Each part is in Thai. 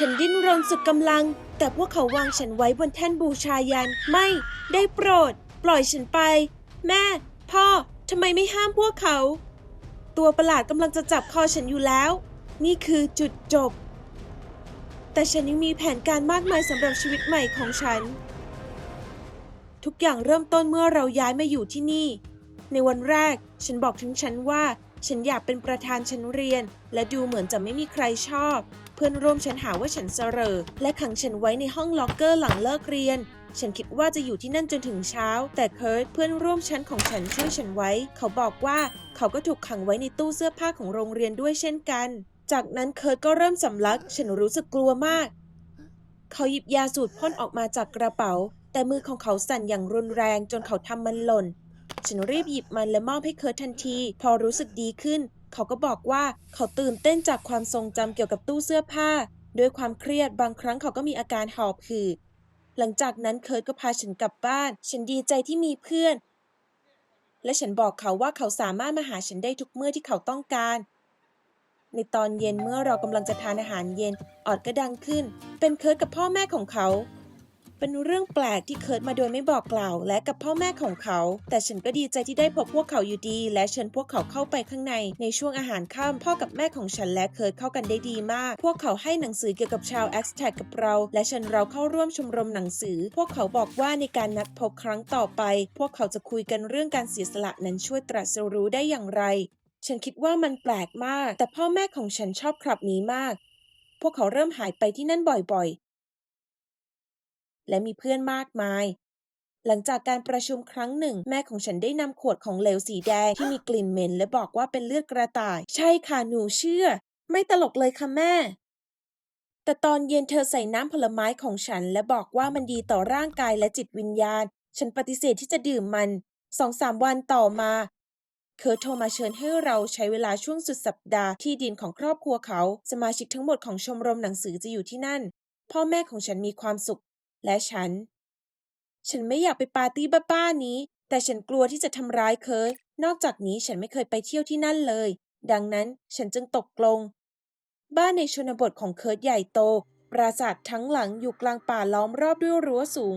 ฉันดิ้นรนสุดกำลัง แต่พวกเขาวางฉันไว้บนแท่นบูชายัน ไม่ ได้โปรด ปล่อยฉันไป แม่ พ่อ ทำไมไม่ห้ามพวกเขา ตัวประหลาดกำลังจะจับคอฉันอยู่แล้ว นี่คือจุดจบ แต่ฉันยังมีแผนการมากมายสำหรับชีวิตใหม่ของฉัน ทุกอย่างเริ่มต้นเมื่อเราย้ายมาอยู่ที่นี่ ในวันแรก ฉันบอกถึงฉันว่า ฉันอยากเป็นประธานชั้นเรียน และดูเหมือนจะไม่มีใครชอบ เพื่อนร่วมฉันหาว่าฉันเสรอและขังฉันไว้ในห้องล็อกเกอร์หลังเลิกเรียน ฉันคิดว่าจะอยู่ที่นั่นจนถึงเช้า แต่เคิร์ตเพื่อนร่วมชั้นของฉันช่วยฉันไว้ เขาบอกว่าเขาก็ถูกขังไว้ในตู้เสื้อผ้าของโรงเรียนด้วยเช่นกัน จากนั้นเคิร์ตก็เริ่มสำลัก ฉันรู้สึกกลัวมาก เขาหยิบยาสูตรพ่นออกมาจากกระเป๋า แต่มือของเขาสั่นอย่างรุนแรงจนเขาทำมันหล่น ฉันรีบหยิบมันและมอบให้เคิร์ตทันที พอรู้สึกดีขึ้น เขาก็บอกว่าเขาตื่นเต้นจากความทรงจำเกี่ยวกับตู้เสื้อผ้า ด้วยความเครียดบางครั้งเขาก็มีอาการหอบหืดหลังจากนั้นเคิร์ตก็พาฉันกลับบ้าน ฉันดีใจที่มีเพื่อน และฉันบอกเขาว่าเขาสามารถมาหาฉันได้ทุกเมื่อที่เขาต้องการ ในตอนเย็นเมื่อเรากำลังจะทานอาหารเย็นออดก็ดังขึ้น เป็นเคิร์ตกับพ่อแม่ของเขา เป็นเรื่องแปลกที่เคิร์ตมาโดยไม่บอกกล่าว และกับพ่อแม่ของเขา แต่ฉันก็ดีใจที่ได้พบพวกเขาอยู่ดี และเชิญพวกเขาเข้าไปข้างใน ในช่วงอาหารค่ำพ่อกับแม่ของฉันและเคิร์ตเข้ากันได้ดีมาก พวกเขาให้หนังสือเกี่ยวกับชาวแอ็กซ์แท็กกับเรา และเชิญเราเข้าร่วมชมรมหนังสือ พวกเขาบอกว่าในการนัดพบครั้งต่อไป พวกเขาจะคุยกันเรื่องการเสียสละนั้นช่วยตรัสรู้ได้อย่างไร ฉันคิดว่ามันแปลกมาก แต่พ่อแม่ของฉันชอบคลับนี้มาก พวกเขาเริ่มหายไปที่นั่นบ่อย และมีเพื่อนมากมาย หลังจากการประชุมครั้งหนึ่ง แม่ของฉันได้นำขวดของเหลวสีแดงที่มีกลิ่นเหม็นและบอกว่าเป็นเลือดกระต่าย ใช่ค่ะหนูเชื่อ ไม่ตลกเลยค่ะแม่ แต่ตอนเย็นเธอใส่น้ำผลไม้ของฉัน และบอกว่ามันดีต่อร่างกายและจิตวิญญาณ ฉันปฏิเสธที่จะดื่มมันสองสามวันต่อมาเคิร์ทโทรมาเชิญให้เราใช้เวลาช่วงสุดสัปดาห์ที่ดินของครอบครัวเขา สมาชิกทั้งหมดของชมรมหนังสือจะอยู่ที่นั่น พ่อแม่ของฉันมีความสุข และฉัน ฉันไม่อยากไปปาร์ตี้บ้าๆนี้ แต่ฉันกลัวที่จะทำร้ายเคิร์ทนอกจากนี้ฉันไม่เคยไปเที่ยวที่นั่นเลย ดังนั้นฉันจึงตกลง บ้านในชนบทของเคิร์ทใหญ่โต ปราสาททั้งหลังอยู่กลางป่าล้อมรอบด้วยรั้วสูง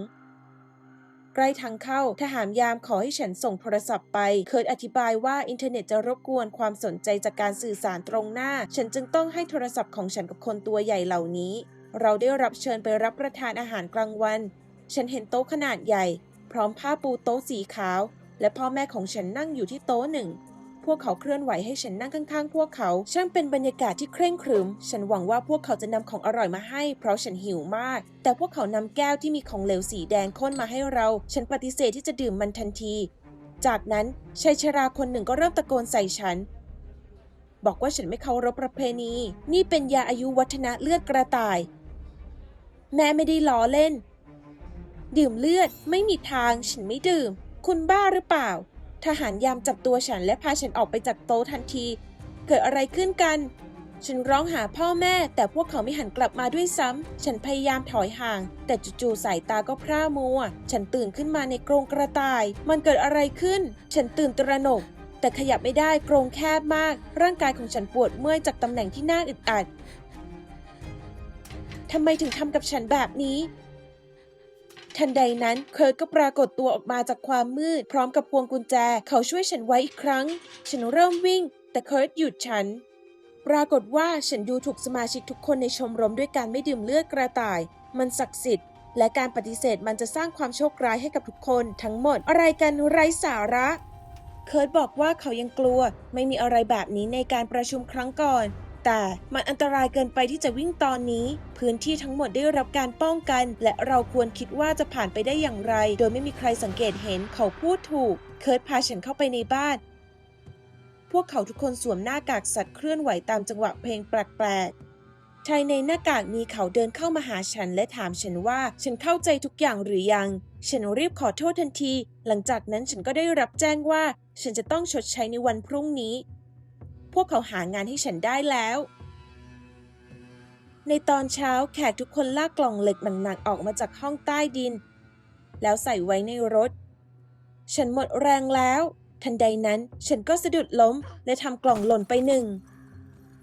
ใกล้ทางเข้าทหารยามขอให้ฉันส่งโทรศัพท์ไป เคิร์ทอธิบายว่าอินเทอร์เน็ตจะรบกวนความสนใจจากการสื่อสารตรงหน้า ฉันจึงต้องให้โทรศัพท์ของฉันกับคนตัวใหญ่เหล่านี้ เราได้รับเชิญไปรับประทานอาหารกลางวัน ฉันเห็นโต๊ะขนาดใหญ่ พร้อมผ้าปูโต๊ะสีขาว และพ่อแม่ของฉันนั่งอยู่ที่โต๊ะหนึ่ง พวกเขาเคลื่อนไหวให้ฉันนั่งข้างๆ พวกเขา ช่างเป็นบรรยากาศที่เคร่งครึม ฉันหวังว่าพวกเขาจะนำของอร่อยมาให้ เพราะฉันหิวมาก แต่พวกเขานำแก้วที่มีของเหลวสีแดงข้นมาให้เรา ฉันปฏิเสธที่จะดื่มมันทันที จากนั้นชายชราคนหนึ่งก็เริ่มตะโกนใส่ฉันบอกว่าฉันไม่เคารพประเพณี นี่เป็นยาอายุวัฒนะเลือดกระต่าย แม่ไม่ได้ล้อเล่น ดื่มเลือดไม่มีทางฉันไม่ดื่ม คุณบ้าหรือเปล่า ทหารยามจับตัวฉันและพาฉันออกไปจากโต๊ะทันที เกิดอะไรขึ้นกัน ฉันร้องหาพ่อแม่ แต่พวกเขาไม่หันกลับมาด้วยซ้ำ ฉันพยายามถอยห่าง แต่จู่ๆสายตาก็พร่ามัว ฉันตื่นขึ้นมาในกรงกระต่าย มันเกิดอะไรขึ้น ฉันตื่นตระหนกแต่ขยับไม่ได้กรงแคบมาก ร่างกายของฉันปวดเมื่อยจากตำแหน่งที่น่าอึดอัด ทำไมถึงทำกับฉันแบบนี้ ทันใดนั้นเคิร์ตก็ปรากฏตัวออกมาจากความมืด พร้อมกับพวงกุญแจเขาช่วยฉันไว้อีกครั้ง ฉันเริ่มวิ่ง แต่เคิร์ตหยุดฉัน ปรากฏว่าฉันดูถูกสมาชิกทุกคนในชมรมด้วยการไม่ดื่มเลือดกระต่าย มันศักดิ์สิทธิ์และการปฏิเสธมันจะสร้างความโชคร้ายให้กับทุกคนทั้งหมดอะไรกันไร้สาระเคิร์ตบอกว่าเขายังกลัว ไม่มีอะไรแบบนี้ในการประชุมครั้งก่อน แต่มันอันตรายเกินไปที่จะวิ่งตอนนี้ พื้นที่ทั้งหมดได้รับการป้องกัน และเราควรคิดว่าจะผ่านไปได้อย่างไร โดยไม่มีใครสังเกตเห็นเขาพูดถูก เคิร์ตพาฉันเข้าไปในบ้าน พวกเขาทุกคนสวมหน้ากากสัตว์เคลื่อนไหวตามจังหวะเพลงแปลกๆชายในหน้ากากมีเขาเดินเข้ามาหาฉันและถามฉันว่าฉันเข้าใจทุกอย่างหรือยัง ฉันรีบขอโทษทันที หลังจากนั้นฉันก็ได้รับแจ้งว่า ฉันจะต้องชดใช้ในวันพรุ่งนี้ พวกเขาหางานให้ฉันได้แล้ว ในตอนเช้าแขกทุกคนลากกล่องเหล็กหนักๆออกมาจากห้องใต้ดิน แล้วใส่ไว้ในรถ ฉันหมดแรงแล้ว ทันใดนั้นฉันก็สะดุดล้มและทำกล่องหล่นไปหนึ่ง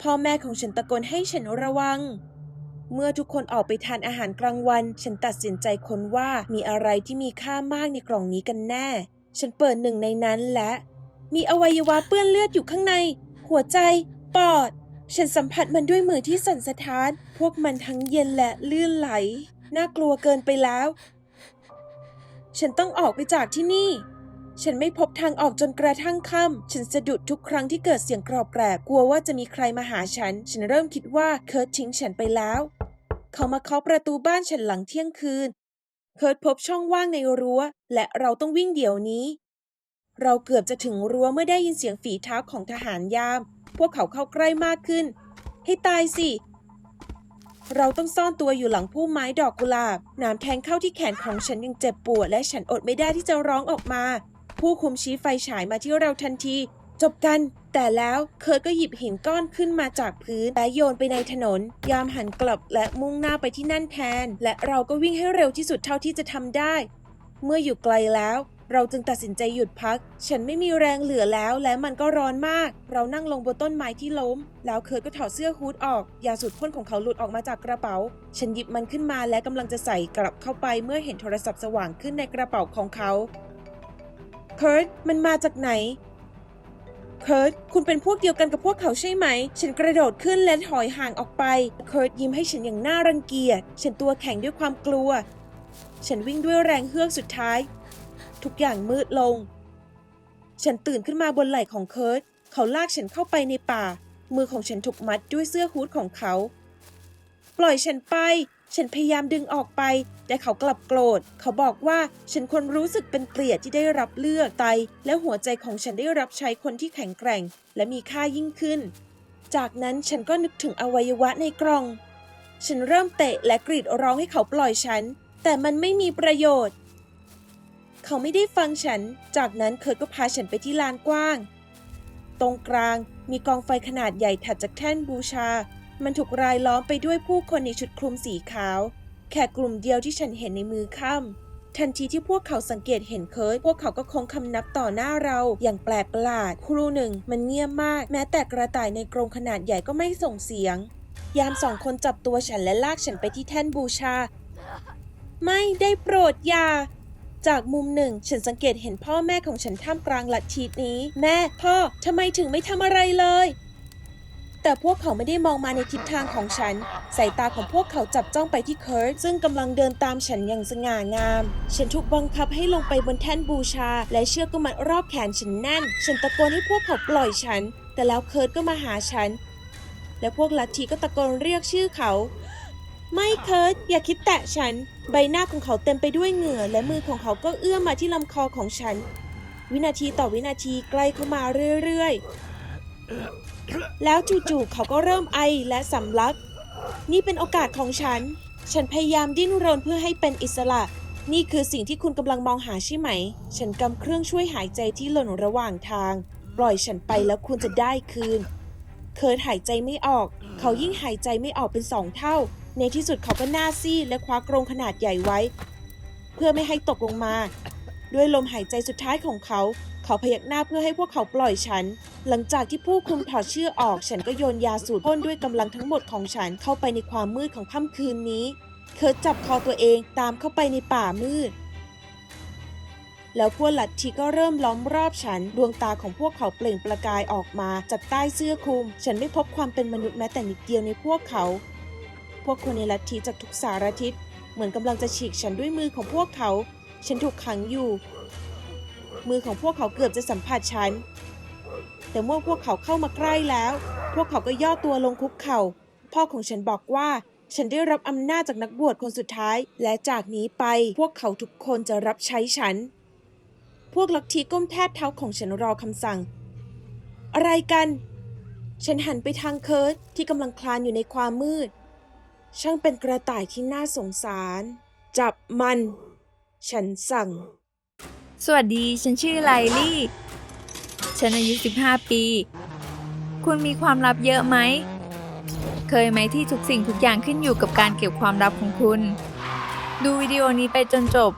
พ่อแม่ของฉันตะโกนให้ฉันระวัง เมื่อทุกคนออกไปทานอาหารกลางวัน ฉันตัดสินใจค้นว่ามีอะไรที่มีค่ามากในกล่องนี้กันแน่ ฉันเปิดหนึ่งในนั้นและ มีอวัยวะเปื้อนเลือดอยู่ข้างใน หัวใจ ปอด ฉันสัมผัสมันด้วยมือที่สั่นสะท้าน พวกมันทั้งเย็นและลื่นไหล น่ากลัวเกินไปแล้ว ฉันต้องออกไปจากที่นี่ ฉันไม่พบทางออกจนกระทั่งค่ำ ฉันสะดุดทุกครั้งที่เกิดเสียงกรอบแกรบ กลัวว่าจะมีใครมาหาฉัน ฉันเริ่มคิดว่าเคิร์ตทิ้งฉันไปแล้ว เขามาเคาะประตูบ้านฉันหลังเที่ยงคืน เคิร์ตพบช่องว่างในรั้ว และเราต้องวิ่งเดี๋ยวนี้ เราเกือบจะถึงรั้วเมื่อได้ยินเสียงฝีเท้าของทหารยาม พวกเขาเข้าใกล้มากขึ้น ให้ตายสิ เราต้องซ่อนตัวอยู่หลังพุ่มไม้ดอกกุหลาบนามแทงเข้าที่แขนของฉันยังเจ็บปวดและฉันอดไม่ได้ที่จะร้องออกมา ผู้คุมชี้ไฟฉายมาที่เราทันที จบกัน แต่แล้วเคิร์ตก็หยิบหินก้อนขึ้นมาจากพื้นและโยนไปในถนน ยามหันกลับและมุ่งหน้าไปที่นั่นแทน และเราก็วิ่งให้เร็วที่สุดเท่าที่จะทำได้ เมื่ออยู่ไกลแล้ว เราจึงตัดสินใจหยุดพัก ฉันไม่มีแรงเหลือแล้วและมันก็ร้อนมาก เรานั่งลงบนต้นไม้ที่ล้ม แล้วเคิร์ตก็ถอดเสื้อฮูดออก ยาสูดพ่นของเขาหลุดออกมาจากกระเป๋า ฉันหยิบมันขึ้นมาและกำลังจะใส่กลับเข้าไปเมื่อเห็นโทรศัพท์สว่างขึ้นในกระเป๋าของเขา เคิร์ตมันมาจากไหน เคิร์ตคุณเป็นพวกเดียวกันกับพวกเขาใช่ไหม ฉันกระโดดขึ้นและถอยห่างออกไป เคิร์ตยิ้มให้ฉันอย่างน่ารังเกียจ ฉันตัวแข็งด้วยความกลัวฉันวิ่งด้วยแรงเฮือกสุดท้าย ทุกอย่างมืดลง ฉันตื่นขึ้นมาบนไหล่ของเคิร์ตเขาลากฉันเข้าไปในป่า มือของฉันถูกมัดด้วยเสื้อฮูดของเขา ปล่อยฉันไป ฉันพยายามดึงออกไป แต่เขากลับโกรธ เขาบอกว่าฉันควรรู้สึกเป็นเกลียดที่ได้รับเลือดไต และหัวใจของฉันได้รับใช้คนที่แข็งแกร่ง และมีค่ายิ่งขึ้น จากนั้นฉันก็นึกถึงอวัยวะในกล่อง ฉันเริ่มเตะและกรีดร้องให้เขาปล่อยฉัน แต่มันไม่มีประโยชน์ เขาไม่ได้ฟังฉัน จากนั้นเคิร์ตก็พาฉันไปที่ลานกว้าง ตรงกลางมีกองไฟขนาดใหญ่ถัดจากแท่นบูชา มันถูกรายล้อมไปด้วยผู้คนในชุดคลุมสีขาว แค่กลุ่มเดียวที่ฉันเห็นในมือค่ำทันทีที่พวกเขาสังเกตเห็นเคิร์ตพวกเขาก็คงคำนับต่อหน้าเราอย่างแปลกประหลาด ครู่หนึ่งมันเงียบมาก แม้แต่กระต่ายในกรงขนาดใหญ่ก็ไม่ส่งเสียง ยามสองคนจับตัวฉันและลากฉันไปที่แท่นบูชา ไม่ได้โปรดอย่า จากมุมหนึ่ง ฉันสังเกตเห็นพ่อแม่ของฉันท่ามกลางลัทธินี้ แม่ พ่อทำไมถึงไม่ทำอะไรเลย แต่พวกเขาไม่ได้มองมาในทิศทางของฉัน สายตาของพวกเขาจับจ้องไปที่เคิร์ตซึ่งกำลังเดินตามฉันอย่างสง่างาม ฉันถูกบังคับให้ลงไปบนแท่นบูชา และเชือกก็มัดรอบแขนฉันแน่น ฉันตะโกนให้พวกเขาปล่อยฉัน แต่แล้วเคิร์ตก็มาหาฉัน และพวกลัทธิก็ตะโกนเรียกชื่อเขา ไม่เคิร์ตอย่าคิดแตะฉัน ใบหน้าของเขาเต็มไปด้วยเหงื่อ และมือของเขาก็เอื้อมมาที่ลำคอของฉัน วินาทีต่อวินาทีใกล้เข้ามาเรื่อยๆ แล้วจู่ๆเขาก็เริ่มไอและสำลัก นี่เป็นโอกาสของฉัน ฉันพยายามดิ้นรนเพื่อให้เป็นอิสระ นี่คือสิ่งที่คุณกำลังมองหาใช่ไหม ฉันกำเครื่องช่วยหายใจที่หล่นระหว่างทาง ปล่อยฉันไปแล้วคุณจะได้คืน เคิร์ตหายใจไม่ออก เขายิ่งหายใจไม่ออกเป็นสองเท่า ในที่สุดเขาก็หน้าซีดและคว้ากรงขนาดใหญ่ไว้ เพื่อไม่ให้ตกลงมา ด้วยลมหายใจสุดท้ายของเขา เขาพยักหน้าเพื่อให้พวกเขาปล่อยฉัน หลังจากที่ผู้คุมถอดเชือกออก ฉันก็โยนยาสูดพ่นด้วยกำลังทั้งหมดของฉันเข้าไปในความมืดของค่ำคืนนี้ เคิร์จับคอตัวเองตามเข้าไปในป่ามืดแล้วพวกลัทธิก็เริ่มล้อมรอบฉัน ดวงตาของพวกเขาเปล่งประกายออกมาจากใต้เสื้อคลุม ฉันไม่พบความเป็นมนุษย์แม้แต่นิดเดียวในพวกเขา พวกคนในลัทธิจากทุกสารทิศเหมือนกำลังจะฉีกฉันด้วยมือของพวกเขา ฉันถูกขังอยู่ มือของพวกเขาเกือบจะสัมผัสฉัน แต่เมื่อพวกเขาเข้ามาใกล้แล้ว พวกเขาก็ย่อตัวลงคุกเข่า พ่อของฉันบอกว่าฉันได้รับอำนาจจากนักบวชคนสุดท้าย และจากนี้ไปพวกเขาทุกคนจะรับใช้ฉัน พวกลัทธิก้มแทบเท้าของฉันรอคำสั่ง อะไรกัน ฉันหันไปทางเคิร์ตที่กำลังคลานอยู่ในความมืด ช่างเป็นกระต่ายที่น่าสงสาร จับมัน ฉันสั่ง สวัสดี ฉันชื่อไลลี่ ฉันอายุ 15 ปี คุณมีความลับเยอะไหม เคยไหมที่ทุกสิ่งทุกอย่างขึ้นอยู่กับการเก็บความลับของคุณ ดูวิดีโอนี้ไปจนจบ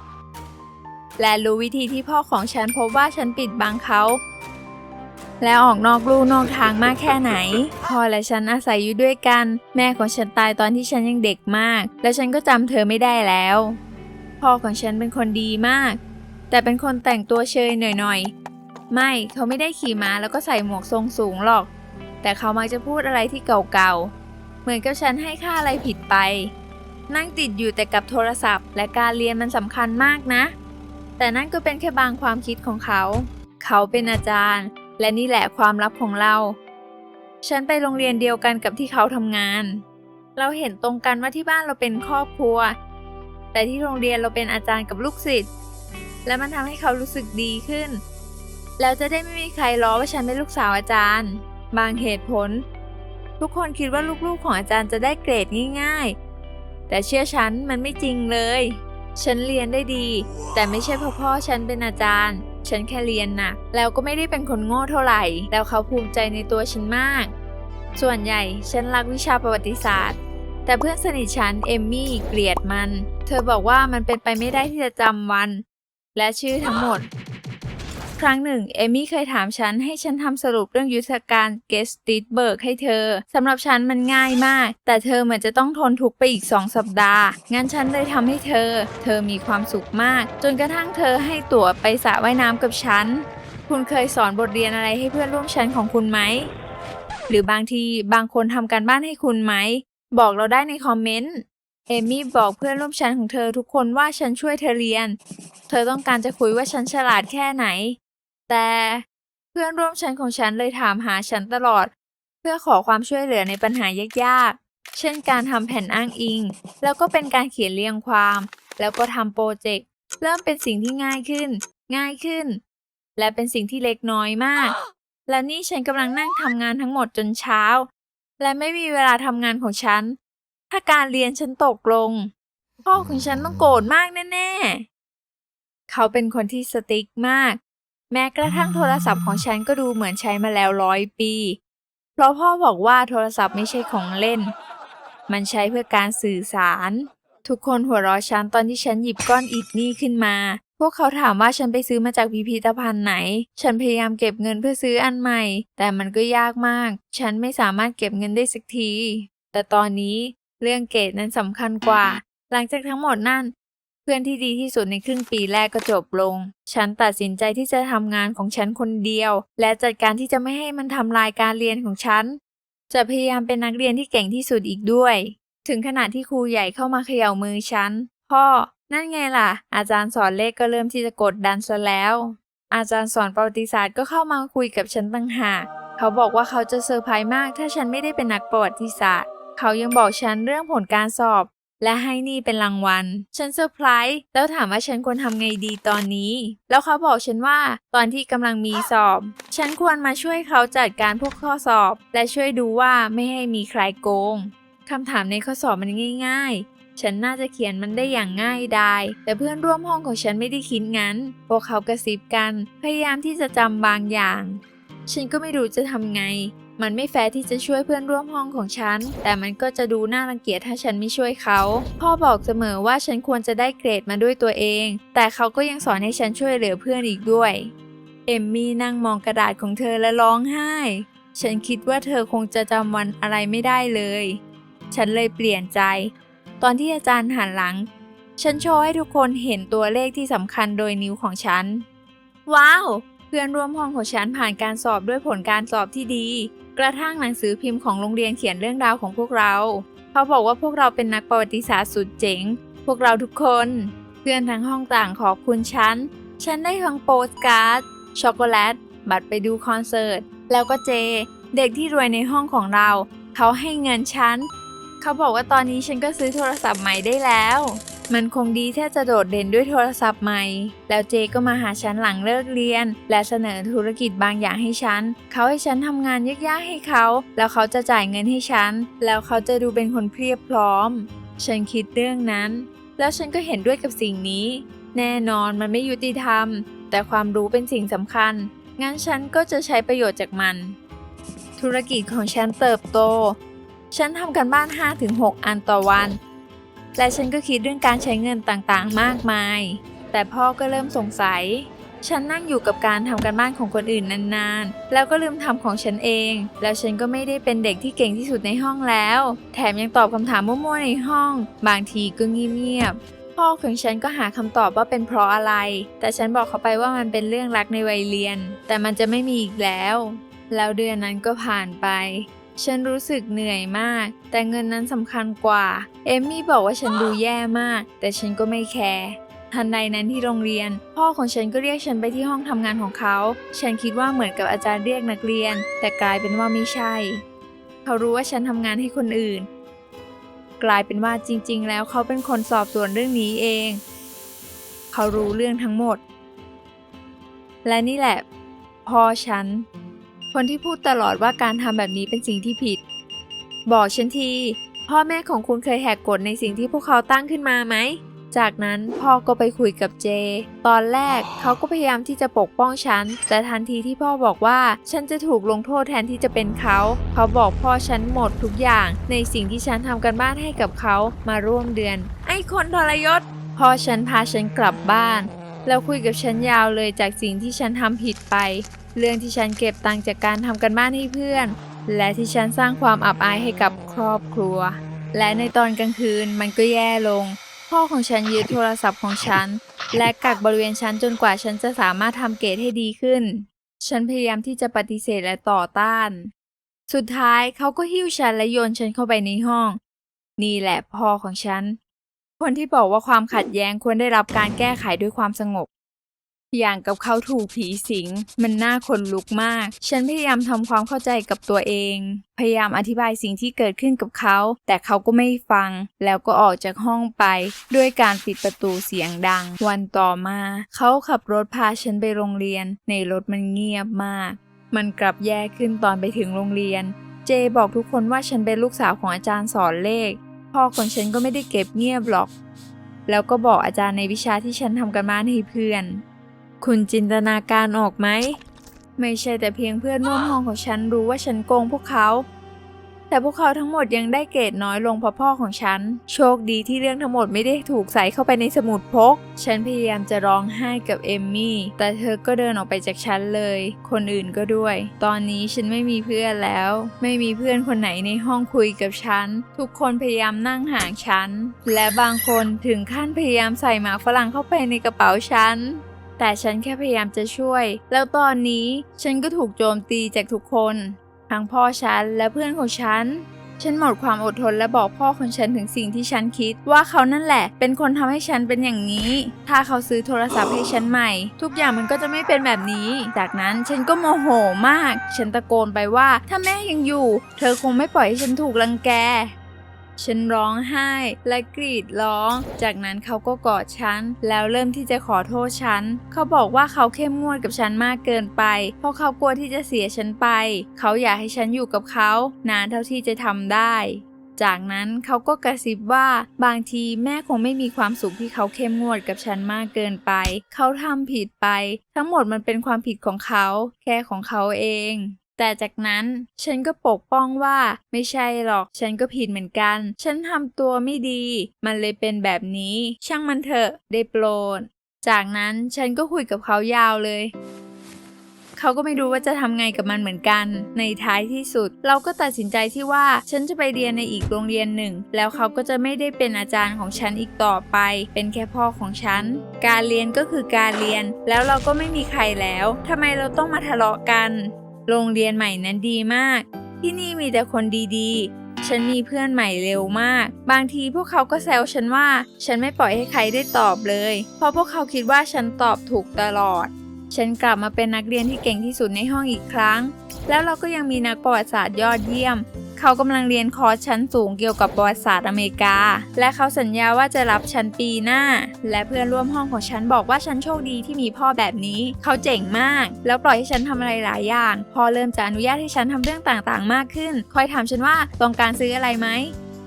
และรู้วิธีที่พ่อของฉันพบว่าฉันปิดบังเขา แล้วออกนอกลู่นอกทางมากแค่ไหนพ่อและฉันอาศัยอยู่ด้วยกัน แม่ของฉันตายตอนที่ฉันยังเด็กมาก และฉันก็จำเธอไม่ได้แล้ว พ่อของฉันเป็นคนดีมาก แต่เป็นคนแต่งตัวเชยหน่อยๆ ไม่เขาไม่ได้ขี่ม้าแล้วก็ใส่หมวกทรงสูงหรอก แต่เขามักจะพูดอะไรที่เก่าๆ เหมือนกับฉันให้ค่าอะไรผิดไป นั่งติดอยู่แต่กับโทรศัพท์ และการเรียนมันสำคัญมากนะ แต่นั่นก็เป็นแค่บางความคิดของเขา เขาเป็นอาจารย์ และนี่แหละความลับของเรา ฉันไปโรงเรียนเดียวกันกับที่เขาทำงาน เราเห็นตรงกันว่าที่บ้านเราเป็นครอบครัว แต่ที่โรงเรียนเราเป็นอาจารย์กับลูกศิษย์ และมันทำให้เขารู้สึกดีขึ้น แล้วจะได้ไม่มีใครล้อว่าฉันเป็นลูกสาวอาจารย์ บางเหตุผล ทุกคนคิดว่าลูกๆของอาจารย์จะได้เกรดง่าย ๆ แต่เชื่อฉันมันไม่จริงเลย ฉันเรียนได้ดี แต่ไม่ใช่เพราะพ่อฉันเป็นอาจารย์ ฉันแค่เรียนหนักแล้วก็ไม่ได้เป็นคนโง่เท่าไหร่ แล้วเขาภูมิใจในตัวฉันมาก ส่วนใหญ่ฉันรักวิชาประวัติศาสตร์ แต่เพื่อนสนิทฉันเอมมี่เกลียดมัน เธอบอกว่ามันเป็นไปไม่ได้ที่จะจำวัน และชื่อทั้งหมด ครั้งหนึ่ง เอมี่เคยถามฉันให้ฉันทำสรุปเรื่องยุทธการเกสติดเบิร์กให้เธอสำหรับฉันมันง่ายมาก แต่เธอเหมือนจะต้องทนทุกข์ไปอีกสองสัปดาห์ งั้นฉันเลยทำให้เธอ เธอมีความสุขมาก จนกระทั่งเธอให้ตั๋วไปสระว่ายน้ำกับฉัน คุณเคยสอนบทเรียนอะไรให้เพื่อนร่วมชั้นของคุณไหม หรือบางทีบางคนทำการบ้านให้คุณไหม บอกเราได้ในคอมเมนต์เอมี่บอกเพื่อนร่วมชั้นของเธอทุกคนว่าฉันช่วยเธอเรียน เธอต้องการจะคุยว่าฉันฉลาดแค่ไหน แต่เพื่อนร่วมชั้นของฉันเลยถามหาฉันตลอด เพื่อขอความช่วยเหลือในปัญหายากๆ เช่นการทำแผ่นอ้างอิง แล้วก็เป็นการเขียนเรียงความ แล้วก็ทำโปรเจกต์เริ่มเป็นสิ่งที่ง่ายขึ้น ง่ายขึ้น และเป็นสิ่งที่เล็กน้อยมาก และนี่ฉันกำลังนั่งทำงานทั้งหมดจนเช้า และไม่มีเวลาทำงานของฉัน ถ้าการเรียนฉันตกลง พ่อของฉันต้องโกรธมากแน่ๆ เขาเป็นคนที่สติ๊กมาก แม้กระทั่งโทรศัพท์ของฉันก็ดูเหมือนใช้มาแล้วร้อยปี เพราะพ่อบอกว่าโทรศัพท์ไม่ใช่ของเล่น มันใช้เพื่อการสื่อสาร ทุกคนหัวเราะฉันตอนที่ฉันหยิบก้อนอิฐนี่ขึ้นมา พวกเขาถามว่าฉันไปซื้อมาจากพิพิธภัณฑ์ไหน ฉันพยายามเก็บเงินเพื่อซื้ออันใหม่ แต่มันก็ยากมาก ฉันไม่สามารถเก็บเงินได้สักที แต่ตอนนี้เรื่องเกรดนั้นสำคัญกว่า หลังจากทั้งหมดนั่นเพื่อนที่ดีที่สุดในครึ่งปีแรกก็จบลง ฉันตัดสินใจที่จะทำงานของฉันคนเดียว และจัดการที่จะไม่ให้มันทำลายการเรียนของฉัน จะพยายามเป็นนักเรียนที่เก่งที่สุดอีกด้วย ถึงขนาดที่ครูใหญ่เข้ามาเขย่ามือฉัน พ่อ นั่นไงล่ะ อาจารย์สอนเลขก็เริ่มที่จะกดดันซะแล้ว อาจารย์สอนประวัติศาสตร์ก็เข้ามาคุยกับฉันตั้งหาก เขาบอกว่าเขาจะเซอร์ไพรส์มาก ถ้าฉันไม่ได้เป็นนักประวัติศาสตร์ เขายังบอกฉันเรื่องผลการสอบ และให้นี่เป็นรางวัล ฉันเซอร์ไพรส์แล้วถามว่าฉันควรทำไงดีตอนนี้ แล้วเขาบอกฉันว่าตอนที่กำลังมีสอบ ฉันควรมาช่วยเขาจัดการพวกข้อสอบ และช่วยดูว่าไม่ให้มีใครโกงคำถามในข้อสอบมันง่าย ๆ ฉันน่าจะเขียนมันได้อย่างง่ายดาย แต่เพื่อนร่วมห้องของฉันไม่ได้คิดงั้น พวกเขากระซิบกัน พยายามที่จะจำบางอย่าง ฉันก็ไม่รู้จะทำไง มันไม่แฟร์ที่จะช่วยเพื่อนร่วมห้องของฉัน แต่มันก็จะดูน่ารังเกียจถ้าฉันไม่ช่วยเขา พ่อบอกเสมอว่าฉันควรจะได้เกรดมาด้วยตัวเอง แต่เขาก็ยังสอนให้ฉันช่วยเหลือเพื่อนอีกด้วย เอมมี่นั่งมองกระดาษของเธอและร้องไห้ ฉันคิดว่าเธอคงจะจำวันอะไรไม่ได้เลย ฉันเลยเปลี่ยนใจ ตอนที่อาจารย์หันหลัง ฉันโชว์ให้ทุกคนเห็นตัวเลขที่สำคัญโดยนิ้วของฉัน ว้าวเพื่อนร่วมห้องของฉันผ่านการสอบด้วยผลการสอบที่ดี กระทั่งหนังสือพิมพ์ของโรงเรียนเขียนเรื่องราวของพวกเรา เขาบอกว่าพวกเราเป็นนักประวัติศาสตร์สุดเจ๋ง พวกเราทุกคน เพื่อนทั้งห้องต่างขอบคุณฉัน ฉันได้ทั้งโปสการ์ด ช็อกโกแลต บัตรไปดูคอนเสิร์ต แล้วก็เจ เด็กที่รวยในห้องของเรา เขาให้เงินฉัน เขาบอกว่าตอนนี้ฉันก็ซื้อโทรศัพท์ใหม่ได้แล้ว มันคงดีแท้จะโดดเด่นด้วยโทรศัพท์ใหม่ แล้วเจก็มาหาฉันหลังเลิกเรียน และเสนอธุรกิจบางอย่างให้ฉัน เขาให้ฉันทำงานยากๆให้เขา แล้วเขาจะจ่ายเงินให้ฉัน แล้วเขาจะดูเป็นคนเพียบพร้อม ฉันคิดเรื่องนั้น แล้วฉันก็เห็นด้วยกับสิ่งนี้ แน่นอนมันไม่ยุติธรรม แต่ความรู้เป็นสิ่งสำคัญ งั้นฉันก็จะใช้ประโยชน์จากมัน ธุรกิจของฉันเติบโต ฉันทำกันบ้าน 5-6 อันต่อวัน และฉันก็คิดเรื่องการใช้เงินต่างๆ มากมาย แต่พ่อก็เริ่มสงสัย ฉันนั่งอยู่กับการทำการบ้านของคนอื่นนานๆ แล้วก็ลืมทำของฉันเอง แล้วฉันก็ไม่ได้เป็นเด็กที่เก่งที่สุดในห้องแล้ว แถมยังตอบคำถามมั่วๆในห้อง บางทีก็เงียบๆพ่อของฉันก็หาคำตอบว่าเป็นเพราะอะไร แต่ฉันบอกเขาไปว่ามันเป็นเรื่องรักในวัยเรียน แต่มันจะไม่มีอีกแล้ว แล้วเดือนนั้นก็ผ่านไป ฉันรู้สึกเหนื่อยมาก แต่เงินนั้นสำคัญกว่า เอมมี่บอกว่าฉันดูแย่มาก แต่ฉันก็ไม่แคร์ทันใดนั้นที่โรงเรียน พ่อของฉันก็เรียกฉันไปที่ห้องทำงานของเขา ฉันคิดว่าเหมือนกับอาจารย์เรียกนักเรียน แต่กลายเป็นว่าไม่ใช่ เขารู้ว่าฉันทำงานให้คนอื่น กลายเป็นว่าจริง ๆ แล้วเขาเป็นคนสอบสวนเรื่องนี้เอง เขารู้เรื่องทั้งหมด และนี่แหละ พ่อฉัน คนที่พูดตลอดว่าการทำแบบนี้เป็นสิ่งที่ผิด บอกฉันที พ่อแม่ของคุณเคยแหกกฎในสิ่งที่พวกเขาตั้งขึ้นมาไหม จากนั้นพ่อก็ไปคุยกับเจ ตอนแรกเขาก็พยายามที่จะปกป้องฉัน แต่ทันทีที่พ่อบอกว่าฉันจะถูกลงโทษแทนที่จะเป็นเขา เขาบอกพ่อฉันหมดทุกอย่าง ในสิ่งที่ฉันทำกันบ้านให้กับเขามาร่วมเดือน ไอ้คนทรยศ พ่อฉันพาฉันกลับบ้านแล้วคุยกับฉันยาวเลยจากสิ่งที่ฉันทำผิดไป เรื่องที่ฉันเก็บตังค์จากการทำกันบ้านให้เพื่อน และที่ฉันสร้างความอับอายให้กับครอบครัว และในตอนกลางคืนมันก็แย่ลง พ่อของฉันยึดโทรศัพท์ของฉัน และกักบริเวณฉันจนกว่าฉันจะสามารถทำเกรดให้ดีขึ้น ฉันพยายามที่จะปฏิเสธและต่อต้าน สุดท้ายเขาก็หิ้วฉันและโยนฉันเข้าไปในห้อง นี่แหละพ่อของฉัน คนที่บอกว่าความขัดแย้งควรได้รับการแก้ไขด้วยความสงบ อย่างกับเขาถูกผีสิง มันน่าขนลุกมาก ฉันพยายามทำความเข้าใจกับตัวเอง พยายามอธิบายสิ่งที่เกิดขึ้นกับเขา แต่เขาก็ไม่ฟัง แล้วก็ออกจากห้องไป ด้วยการปิดประตูเสียงดัง วันต่อมา เขาขับรถพาฉันไปโรงเรียน ในรถมันเงียบมาก มันกลับแย่ขึ้นตอนไปถึงโรงเรียน เจบอกทุกคนว่าฉันเป็นลูกสาวของอาจารย์สอนเลข พ่อของฉันก็ไม่ได้เก็บเงียบหรอก แล้วก็บอกอาจารย์ในวิชาที่ฉันทำกันบ้านให้เพื่อน คุณจินตนาการออกไหม ไม่ใช่แต่เพียงเพื่อนร่วมห้องของฉันรู้ว่าฉันโกงพวกเขา แต่พวกเขาทั้งหมดยังได้เกรดน้อยลงเพราะพ่อของฉัน โชคดีที่เรื่องทั้งหมดไม่ได้ถูกใส่เข้าไปในสมุดพก ฉันพยายามจะร้องไห้กับเอมมี่ แต่เธอก็เดินออกไปจากฉันเลย คนอื่นก็ด้วย ตอนนี้ฉันไม่มีเพื่อนแล้ว ไม่มีเพื่อนคนไหนในห้องคุยกับฉัน ทุกคนพยายามนั่งห่างฉัน และบางคนถึงขั้นพยายามใส่หมากฝรั่งเข้าไปในกระเป๋าฉัน แต่ฉันแค่พยายามจะช่วย แล้วตอนนี้ฉันก็ถูกโจมตีจากทุกคน ทั้งพ่อฉันและเพื่อนของฉัน ฉันหมดความอดทนและบอกพ่อของฉันถึงสิ่งที่ฉันคิด ว่าเขานั่นแหละ เป็นคนทำให้ฉันเป็นอย่างนี้ ถ้าเขาซื้อโทรศัพท์ให้ฉันใหม่ ทุกอย่างมันก็จะไม่เป็นแบบนี้ จากนั้นฉันก็โมโหมาก ฉันตะโกนไปว่าถ้าแม่ยังอยู่ เธอคงไม่ปล่อยให้ฉันถูกรังแก ฉันร้องไห้และกรีดร้อง จากนั้นเขาก็กอดฉัน แล้วเริ่มที่จะขอโทษฉัน เขาบอกว่าเขาเข้มงวดกับฉันมากเกินไป เพราะเขากลัวที่จะเสียฉันไป เขาอยากให้ฉันอยู่กับเขา นานเท่าที่จะทำได้จากนั้นเขาก็กระซิบว่าบางทีแม่คงไม่มีความสุขที่เขาเข้มงวดกับฉันมากเกินไป เขาทำผิดไป ทั้งหมดมันเป็นความผิดของเขา แค่ของเขาเอง แต่จากนั้นฉันก็ปกป้องว่าไม่ใช่หรอก ฉันก็ผิดเหมือนกัน ฉันทำตัวไม่ดี มันเลยเป็นแบบนี้ ช่างมันเถอะได้โปรด จากนั้นฉันก็คุยกับเขายาวเลยเขาก็ไม่รู้ว่าจะทำไงกับมันเหมือนกัน ในท้ายที่สุด เราก็ตัดสินใจที่ว่าฉันจะไปเรียนในอีกโรงเรียนหนึ่ง แล้วเขาก็จะไม่ได้เป็นอาจารย์ของฉันอีกต่อไป เป็นแค่พ่อของฉัน การเรียนก็คือการเรียน แล้วเราก็ไม่มีใครแล้วทำไมเราต้องมาทะเลาะกัน โรงเรียนใหม่นั้นดีมาก ที่นี่มีแต่คนดีๆ ฉันมีเพื่อนใหม่เร็วมาก บางทีพวกเขาก็แซวฉันว่า ฉันไม่ปล่อยให้ใครได้ตอบเลย เพราะพวกเขาคิดว่าฉันตอบถูกตลอด ฉันกลับมาเป็นนักเรียนที่เก่งที่สุดในห้องอีกครั้ง แล้วเราก็ยังมีนักประวัติศาสตร์ยอดเยี่ยม เขากำลังเรียนคอร์สชั้นสูงเกี่ยวกับประวัติศาสตร์อเมริกา และเขาสัญญาว่าจะรับฉันปีหน้า และเพื่อนร่วมห้องของฉันบอกว่าฉันโชคดีที่มีพ่อแบบนี้ เขาเจ๋งมาก แล้วปล่อยให้ฉันทำอะไรหลายอย่าง พอเริ่มจะอนุญาตให้ฉันทำเรื่องต่างๆ มากขึ้น คอยถามฉันว่าต้องการซื้ออะไรไหม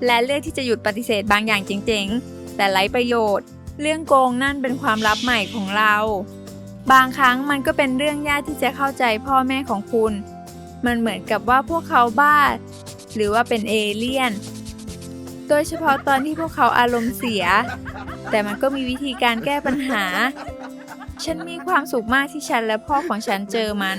และเลือกที่จะหยุดปฏิเสธบางอย่างเจ๋งๆ แต่ไร้ประโยชน์ เรื่องโกงนั่นเป็นความลับใหม่ของเรา บางครั้งมันก็เป็นเรื่องยากที่จะเข้าใจพ่อแม่ของคุณ มันเหมือนกับว่าพวกเขาบ้า หรือว่าเป็นเอเลี่ยน โดยเฉพาะตอนที่พวกเขาอารมณ์เสีย แต่มันก็มีวิธีการแก้ปัญหา ฉันมีความสุขมากที่ฉันและพ่อของฉันเจอมัน